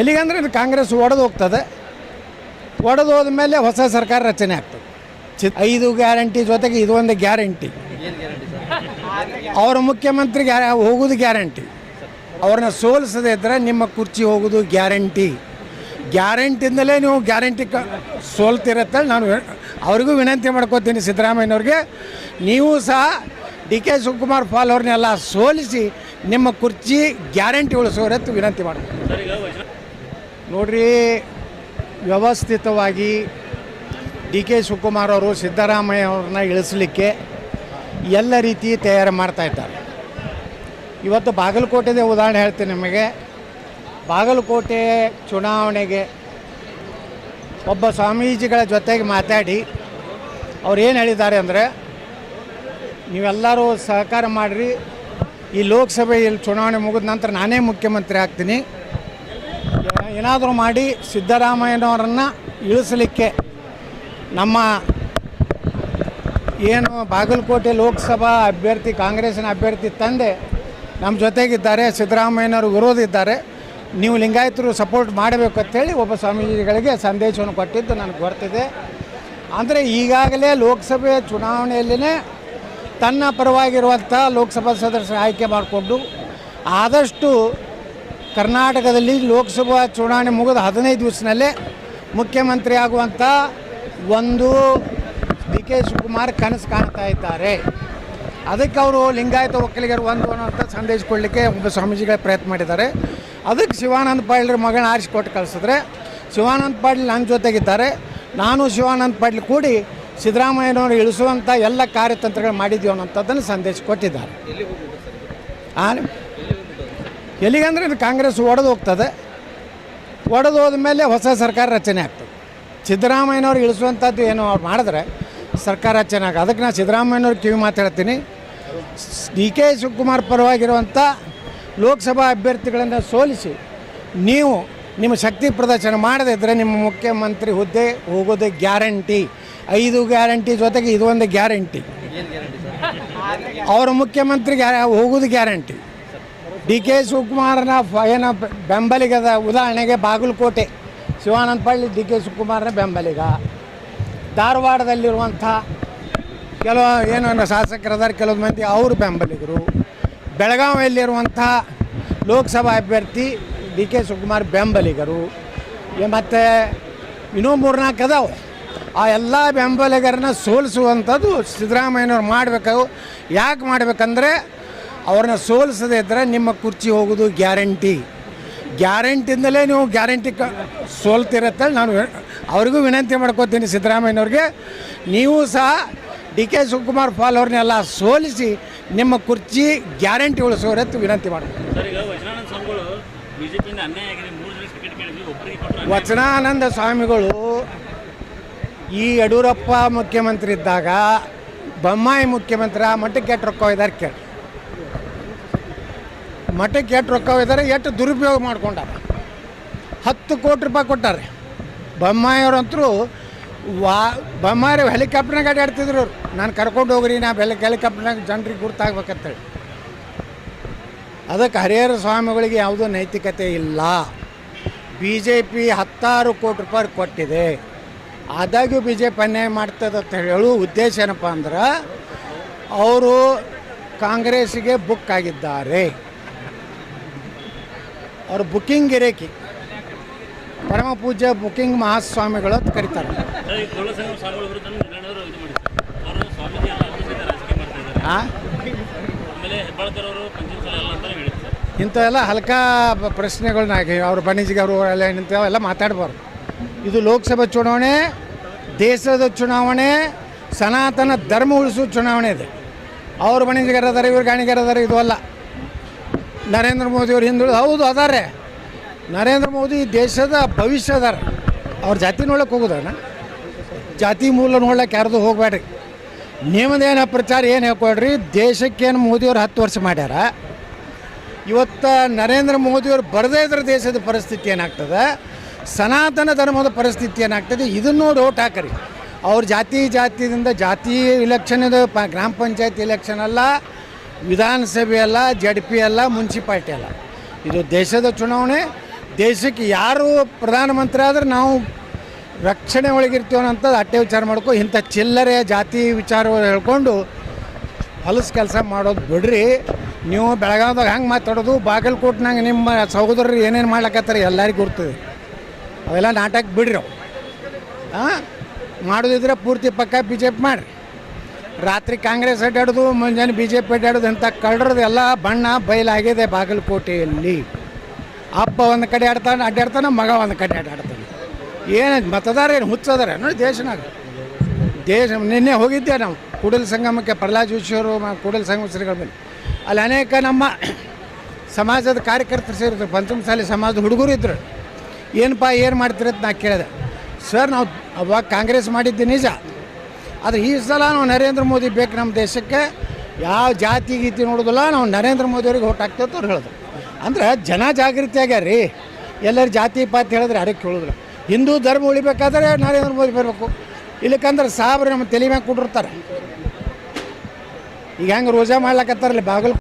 ಎಲ್ಲಿಗಂದ್ರೆ ಇದು ಕಾಂಗ್ರೆಸ್ ಒಡೆದು ಹೋಗ್ತದೆ. ಒಡೆದು ಹೋದ್ಮೇಲೆ ಹೊಸ ಸರ್ಕಾರ ರಚನೆ ಆಗ್ತದೆ. ಚಿ ಐದು ಗ್ಯಾರಂಟಿ ಜೊತೆಗೆ ಇದು ಒಂದು ಗ್ಯಾರಂಟಿ. ಅವರ ಮುಖ್ಯಮಂತ್ರಿ ಗ್ಯಾ ಹೋಗೋದು ಗ್ಯಾರಂಟಿ. ಅವ್ರನ್ನ ಸೋಲಿಸದೇ ಇದ್ದರೆ ನಿಮ್ಮ ಕುರ್ಚಿ ಹೋಗೋದು ಗ್ಯಾರಂಟಿ. ಗ್ಯಾರಂಟಿಯಿಂದಲೇ ನೀವು ಗ್ಯಾರಂಟಿ ಕ ಸೋಲ್ತಿರತ್ತೆ ನಾನು ಅವ್ರಿಗೂ ವಿನಂತಿ ಮಾಡ್ಕೋತೀನಿ ಸಿದ್ದರಾಮಯ್ಯನವ್ರಿಗೆ. ನೀವು ಸಹ ಡಿ ಕೆ ಶಿವಕುಮಾರ್ ಪಾಲ್ ಅವ್ರನ್ನೆಲ್ಲ ಸೋಲಿಸಿ ನಿಮ್ಮ ಕುರ್ಚಿ ಗ್ಯಾರಂಟಿ ಉಳಿಸೋರತ್ತು ವಿನಂತಿ ಮಾಡ್ತೀನಿ ನೋಡ್ರಿ, ವ್ಯವಸ್ಥಿತವಾಗಿ ಡಿ ಕೆ ಶಿವಕುಮಾರ್ ಅವರು ಸಿದ್ದರಾಮಯ್ಯ ಅವ್ರನ್ನ ಇಳಿಸಲಿಕ್ಕೆ ಎಲ್ಲ ರೀತಿ ತಯಾರು ಮಾಡ್ತಾ ಇದ್ದಾರೆ. ಇವತ್ತು ಬಾಗಲಕೋಟೆದೇ ಉದಾಹರಣೆ ಹೇಳ್ತೀನಿ ನಿಮಗೆ. ಬಾಗಲಕೋಟೆ ಚುನಾವಣೆಗೆ ಒಬ್ಬ ಸ್ವಾಮೀಜಿಗಳ ಜೊತೆಗೆ ಮಾತಾಡಿ ಅವ್ರು ಏನು ಹೇಳಿದ್ದಾರೆ ಅಂದರೆ, ನೀವೆಲ್ಲರೂ ಸಹಕಾರ ಮಾಡಿರಿ, ಈ ಲೋಕಸಭೆಯಲ್ಲಿ ಚುನಾವಣೆ ಮುಗಿದ ನಂತರ ನಾನೇ ಮುಖ್ಯಮಂತ್ರಿ ಆಗ್ತೀನಿ. ಏನಾದರೂ ಮಾಡಿ ಸಿದ್ದರಾಮಯ್ಯನವರನ್ನು ಇಳಿಸಲಿಕ್ಕೆ ನಮ್ಮ ಏನು ಬಾಗಲಕೋಟೆ ಲೋಕಸಭಾ ಅಭ್ಯರ್ಥಿ ಕಾಂಗ್ರೆಸ್ನ ಅಭ್ಯರ್ಥಿ ತಂದೆ ನಮ್ಮ ಜೊತೆಗಿದ್ದಾರೆ, ಸಿದ್ದರಾಮಯ್ಯನವರು ವಿರೋಧ ಇದ್ದಾರೆ. ನೀವು ಲಿಂಗಾಯತರು ಸಪೋರ್ಟ್ ಮಾಡಬೇಕು ಅಂತೇಳಿ ಒಬ್ಬ ಸ್ವಾಮೀಜಿಗಳಿಗೆ ಸಂದೇಶವನ್ನು ಕೊಟ್ಟಿದ್ದು ನನಗೆ ಗೊತ್ತಿದೆ. ಅಂದರೆ ಈಗಾಗಲೇ ಲೋಕಸಭೆ ಚುನಾವಣೆಯಲ್ಲೇ ತನ್ನ ಪರವಾಗಿರುವಂಥ ಲೋಕಸಭಾ ಸದಸ್ಯರ ಆಯ್ಕೆ ಮಾಡಿಕೊಂಡು ಆದಷ್ಟು ಕರ್ನಾಟಕದಲ್ಲಿ ಲೋಕಸಭಾ ಚುನಾವಣೆ ಮುಗಿದ ಹದಿನೈದು ದಿವಸದಲ್ಲೇ ಮುಖ್ಯಮಂತ್ರಿ ಆಗುವಂಥ ಒಂದು ಡಿ ಕೆ ಶಿವಕುಮಾರ್ ಕನಸು ಕಾಣ್ತಾ ಇದ್ದಾರೆ. ಅದಕ್ಕೆ ಅವರು ಲಿಂಗಾಯತ ಒಕ್ಕಲಿಗರು ಒಂದು ಅನ್ನೋಂಥ ಸಂದೇಶ ಕೊಡಲಿಕ್ಕೆ ಒಬ್ಬ ಸ್ವಾಮೀಜಿಗಳ ಪ್ರಯತ್ನ ಮಾಡಿದ್ದಾರೆ. ಅದಕ್ಕೆ ಶಿವಾನಂದ ಪಾಟೀಲ್ರ ಮಗನ ಆರಿಸಿ ಕೊಟ್ಟು ಕಳಿಸಿದ್ರೆ, ಶಿವಾನಂದ ಪಾಟೀಲ್ ನನ್ನ ಜೊತೆಗಿದ್ದಾರೆ. ನಾನು ಶಿವಾನಂದ ಪಾಟೀಲ್ ಕೂಡಿ ಸಿದ್ದರಾಮಯ್ಯನವರು ಇಳಿಸುವಂಥ ಎಲ್ಲ ಕಾರ್ಯತಂತ್ರಗಳು ಮಾಡಿದ್ದೀವಿ ಅನ್ನೋಂಥದ್ದನ್ನು ಸಂದೇಶ ಕೊಟ್ಟಿದ್ದಾರೆ. ಆ ಎಲ್ಲಿಗಂದ್ರೆ ಇದು ಕಾಂಗ್ರೆಸ್ ಒಡೆದು ಹೋಗ್ತದೆ. ಒಡೆದು ಹೋದ್ಮೇಲೆ ಹೊಸ ಸರ್ಕಾರ ರಚನೆ ಆಗ್ತದೆ. ಸಿದ್ದರಾಮಯ್ಯನವ್ರು ಇಳಿಸುವಂಥದ್ದು ಏನು ಅವ್ರು ಮಾಡಿದ್ರೆ ಸರ್ಕಾರ ರಚನೆ ಆಗ ಅದಕ್ಕೆ ನಾನು ಸಿದ್ದರಾಮಯ್ಯನವ್ರು ಕಿವಿ ಮಾತಾಡ್ತೀನಿ ಡಿ ಕೆ ಶಿವಕುಮಾರ್ ಪರವಾಗಿರುವಂಥ ಲೋಕಸಭಾ ಅಭ್ಯರ್ಥಿಗಳನ್ನು ಸೋಲಿಸಿ ನೀವು ನಿಮ್ಮ ಶಕ್ತಿ ಪ್ರದರ್ಶನ ಮಾಡದೇ ಇದ್ದರೆ ನಿಮ್ಮ ಮುಖ್ಯಮಂತ್ರಿ ಹುದ್ದೆ ಹೋಗೋದೇ ಗ್ಯಾರಂಟಿ. ಐದು ಗ್ಯಾರಂಟಿ ಜೊತೆಗೆ ಇದು ಒಂದು ಗ್ಯಾರಂಟಿ. ಅವರ ಮುಖ್ಯಮಂತ್ರಿ ಗ್ಯಾರ ಹೋಗೋದು ಗ್ಯಾರಂಟಿ. ಡಿ ಕೆ ಶಿವಕುಮಾರನ ಏನ ಬೆಂಬಲಿಗದ ಉದಾಹರಣೆಗೆ ಬಾಗಲಕೋಟೆ. ಶಿವಾನಂದ ಪಳ್ಳಿ ಡಿ ಕೆ ಶಿವಕುಮಾರನ ಬೆಂಬಲಿಗ. ಧಾರವಾಡದಲ್ಲಿರುವಂಥ ಕೆಲವು, ಏನು ಶಾಸಕರದಾರ ಕೆಲವು ಮಂದಿ ಅವರು ಬೆಂಬಲಿಗರು. ಬೆಳಗಾವಿಯಲ್ಲಿರುವಂಥ ಲೋಕಸಭಾ ಅಭ್ಯರ್ಥಿ ಡಿ ಕೆ ಶಿವಕುಮಾರ್ ಬೆಂಬಲಿಗರು. ಮತ್ತು ಇನ್ನೂ ಮೂರ್ನಾಲ್ಕು ಅದಾವೆ. ಆ ಎಲ್ಲ ಬೆಂಬಲಿಗರನ್ನ ಸೋಲಿಸುವಂಥದ್ದು ಸಿದ್ದರಾಮಯ್ಯನವ್ರು ಮಾಡಬೇಕು ಯಾಕೆ ಮಾಡಬೇಕಂದ್ರೆ ಅವ್ರನ್ನ ಸೋಲಿಸದೇ ಇದ್ದರೆ ನಿಮ್ಮ ಕುರ್ಚಿ ಹೋಗೋದು ಗ್ಯಾರಂಟಿ. ಗ್ಯಾರಂಟಿಯಿಂದಲೇ ನೀವು ಗ್ಯಾರಂಟಿ ಕ ಸೋಲ್ತಿರತ್ತೆ ನಾನು ಅವ್ರಿಗೂ ವಿನಂತಿ ಮಾಡ್ಕೋತೀನಿ ಸಿದ್ದರಾಮಯ್ಯನವ್ರಿಗೆ. ನೀವು ಸಹ ಡಿ ಕೆ ಶಿವಕುಮಾರ್ ಪಾಲ್ ಅವ್ರನ್ನೆಲ್ಲ ಸೋಲಿಸಿ ನಿಮ್ಮ ಕುರ್ಚಿ ಗ್ಯಾರಂಟಿ ಉಳಿಸೋರತ್ತು ವಿನಂತಿ ಮಾಡ್ತೀನಿ ವಚನಾನಂದ ಸ್ವಾಮಿಗಳು ವಚನಾನಂದ ಈ ಯಡಿಯೂರಪ್ಪ ಮುಖ್ಯಮಂತ್ರಿ ಇದ್ದಾಗ ಬೊಮ್ಮಾಯಿ ಮುಖ್ಯಮಂತ್ರಿ ಆ ಮಟ್ಟಕ್ಕೆ ಕೆಟ್ಟ ರೊಕ್ಕ ಇದ್ದಾರೆ ಕೇಳಿ. ಮಠಕ್ಕೆ ಎಷ್ಟು ರೊಕ್ಕ ಇದ್ದಾರೆ ಎಷ್ಟು ದುರುಪಯೋಗ ಮಾಡ್ಕೊಂಡಾರೆ. ಹತ್ತು ಕೋಟಿ ರೂಪಾಯಿ ಕೊಟ್ಟಾರೆ. ಬೊಮ್ಮಾಯಿಯವ್ರಂತರೂ ವಾ ಬೊಮ್ಮಾಯಿ ಹೆಲಿಕಾಪ್ಟರ್ನಾಗ ಅಡ್ಡಾಡ್ತಿದ್ರು ಅವ್ರು. ನಾನು ಕರ್ಕೊಂಡು ಹೋಗ್ರಿ, ನಾ ಬೆಲೆ ಹೆಲಿಕಾಪ್ಟರ್ನಾಗ ಜನರಿಗೆ ಗುರ್ತಾಗ್ಬೇಕಂತೇಳಿ. ಅದಕ್ಕೆ ಹರಿಹರ ಸ್ವಾಮಿಗಳಿಗೆ ಯಾವುದೂ ನೈತಿಕತೆ ಇಲ್ಲ. ಬಿ ಜೆ ಪಿ ಹತ್ತಾರು ಕೋಟಿ ರೂಪಾಯಿ ಕೊಟ್ಟಿದೆ. ಆದಾಗ್ಯೂ ಬಿ ಜೆ ಪಿ ಅನ್ಯಾಯ ಮಾಡ್ತದೆ ಅಂತ ಹೇಳೋ ಉದ್ದೇಶ ಏನಪ್ಪ ಅಂದ್ರೆ, ಅವರು ಕಾಂಗ್ರೆಸ್ಗೆ ಬುಕ್ ಆಗಿದ್ದಾರೆ. ಅವರು ಬುಕ್ಕಿಂಗ್ ಗಿರೇಕಿ ಪರಮ ಪೂಜ್ಯ ಬುಕ್ಕಿಂಗ್ ಮಹಾಸ್ವಾಮಿಗಳು ಅಂತ ಕರೀತಾರೆ. ಇಂಥವೆಲ್ಲ ಹಲ್ಕಾ ಬ- ಹಾಕಿ ಅವ್ರ ಬಣಿಜಿಗೆ ಅವರು ಎಲ್ಲ ಇಂಥವೆಲ್ಲ ಮಾತಾಡಬಾರ್ದು. ಇದು ಲೋಕಸಭಾ ಚುನಾವಣೆ ದೇಶದ ಚುನಾವಣೆ ಸನಾತನ ಧರ್ಮ ಉಳಿಸೋ ಚುನಾವಣೆ ಇದೆ. ಅವ್ರ ಬಣಿಜಿಗರದಾರೆ ಇವ್ರ ಇರೋದಾರೆ ಇದು ಅಲ್ಲ. ನರೇಂದ್ರ ಮೋದಿ ಅವ್ರು ಹಿಂದುಳಿದ ಹೌದು ಅದಾರೆ ನರೇಂದ್ರ ಮೋದಿ ದೇಶದ ಭವಿಷ್ಯ ಅದಾರ ಅವ್ರ ಜಾತಿ ನೋಡಕ್ಕೆ ಹೋಗೋದಣ್ಣ ಜಾತಿ ಮೂಲ ನೋಡ್ಲಿಕ್ಕೆ ಯಾರ್ದು ಹೋಗ್ಬೇಡ್ರಿ ನಿಮ್ಮದೇನು ಪ್ರಚಾರ ಏನು ಹೇಳ್ಕೊಡ್ರಿ ದೇಶಕ್ಕೇನು ಮೋದಿಯವ್ರು ಹತ್ತು ವರ್ಷ ಮಾಡ್ಯಾರ. ಇವತ್ತು ನರೇಂದ್ರ ಮೋದಿಯವ್ರು ಬರದೇ ಇದ್ರೆ ದೇಶದ ಪರಿಸ್ಥಿತಿ ಏನಾಗ್ತದೆ? ಸನಾತನ ಧರ್ಮದ ಪರಿಸ್ಥಿತಿ ಏನಾಗ್ತದೆ? ಇದನ್ನು ನೋಡಿ ಓಟ್ ಹಾಕರಿ. ಅವ್ರ ಜಾತಿ ಜಾತಿಯಿಂದ ಜಾತಿ ಇಲೆಕ್ಷನ್ ಗ್ರಾಮ ಪಂಚಾಯತ್ ಇಲೆಕ್ಷನ್ ಅಲ್ಲ ವಿಧಾನಸಭೆ ಅಲ್ಲ ಜಡ್ ಪಿ ಅಲ್ಲ, ಮುನ್ಸಿಪಾಲ್ಟಿ ಅಲ್ಲ. ಇದು ದೇಶದ ಚುನಾವಣೆ. ದೇಶಕ್ಕೆ ಯಾರು ಪ್ರಧಾನಮಂತ್ರಿ ಆದ್ರೆ ನಾವು ರಕ್ಷಣೆ ಒಳಗಿರ್ತೀವಿ ಅಂತ ಅಟ್ಟೆ ವಿಚಾರ ಮಾಡ್ಕೊ, ಇಂಥ ಚಿಲ್ಲರೆ ಜಾತಿ ವಿಚಾರ ಹೇಳ್ಕೊಂಡು ಹೊಲಸು ಕೆಲಸ ಮಾಡೋದು ಬಿಡ್ರಿ. ನೀವು ಬೆಳಗಾವ್ದಾಗ ಹಂಗೆ ಮಾತಾಡೋದು, ಬಾಗಲಕೋಟ್ನಾಗ ನಿಮ್ಮ ಸಹೋದರರು ಏನೇನು ಮಾಡ್ಲಕತ್ತಾರೆ ಎಲ್ಲರಿಗೂ ಗುರ್ತದೆ ಅವೆಲ್ಲ ನಾಟಕ ಬಿಡ್ರಿ ಅವು. ಹಾಂ ಮಾಡೋದಿದ್ರೆ ಪೂರ್ತಿ ಪಕ್ಕ ಬಿ ಜೆ ಪಿ ಮಾಡಿರಿ. ರಾತ್ರಿ ಕಾಂಗ್ರೆಸ್ ಅಡ್ಡಾಡೋದು, ಮುಂಜಾನೆ ಬಿ ಜೆ ಪಿ ಅಡ್ಡಾಡೋದು ಅಂತ ಕಳ್ಳರದ್ದು ಎಲ್ಲ ಬಣ್ಣ ಬಯಲಾಗಿದೆ ಬಾಗಲಕೋಟೆಯಲ್ಲಿ. ಅಪ್ಪ ಒಂದು ಕಡೆ ಆಡ್ತಾನೆ, ಅಡ್ಡಾಡ್ತಾನೆ, ಮಗ ಒಂದು ಕಡೆ ಅಡ್ಡಾಡ್ತಾನೆ ಏನು ಮತದಾರ ಏನು ಹುಚ್ಚದಾರ? ನೋಡಿ ದೇಶನಾಗ. ದೇಶ, ನಿನ್ನೆ ಹೋಗಿದ್ದೆ ನಾವು, ಕೂಡಲ ಸಂಗಮಕ್ಕೆ ಪ್ರಹ್ಲಾದ್ ಜೋಶಿಯವರು ಕೂಡಲ ಸಂಗಮ ಶ್ರೀಗಳ ಮೇಲೆ. ಅಲ್ಲಿ ಅನೇಕ ನಮ್ಮ ಸಮಾಜದ ಕಾರ್ಯಕರ್ತರು ಸೇರಿದ್ರು ಪಂಚಮಸಾಲಿ ಸಮಾಜದ ಹುಡುಗರು ಇದ್ದರು ಏನಪ್ಪ, ಏನು ಮಾಡ್ತೀರ ಅಂತ ನಾ ಕೇಳಿದೆ. ಸರ್, ನಾವು ಅವಾಗ ಕಾಂಗ್ರೆಸ್ ಮಾಡಿದ್ದೆ ನಿಜ. ಆದರೆ ಈ ಸಲ ನಾವು ನರೇಂದ್ರ ಮೋದಿ ಬೇಕು ನಮ್ಮ ದೇಶಕ್ಕೆ, ಯಾವ ಜಾತಿ ಗೀತಿ ನೋಡೋದಿಲ್ಲ, ನಾವು ನರೇಂದ್ರ ಮೋದಿಯವ್ರಿಗೆ ಓಟ್ ಹಾಕ್ತೇವೆ ಅವ್ರು ಹೇಳಿದ್ರು. ಅಂದ್ರೆ ಜನ ಜಾಗೃತಿ ಆಗ್ಯಾರ ರೀ ಎಲ್ಲರೂ ಜಾತಿ ಪಾತಿ ಹೇಳಿದ್ರೆ ಯಾರಿಗೆ ಕೇಳೋದಿಲ್ಲ. ಹಿಂದೂ ಧರ್ಮ ಉಳಿಬೇಕಾದ್ರೆ ನರೇಂದ್ರ ಮೋದಿ ಬರಬೇಕು. ಇಲ್ಲಕ್ಕಂದ್ರೆ ಸಾಬ್ರು ನಮ್ಮ ತಲೆ ಮ್ಯಾಗ ಕೊಟ್ಟಿರ್ತಾರೆ ಈಗ ಹೆಂಗೆ ರೋಜಾ ಮಾಡ್ಲಕತ್ತಾರಲ್ಲ, ಬಾಗಲ್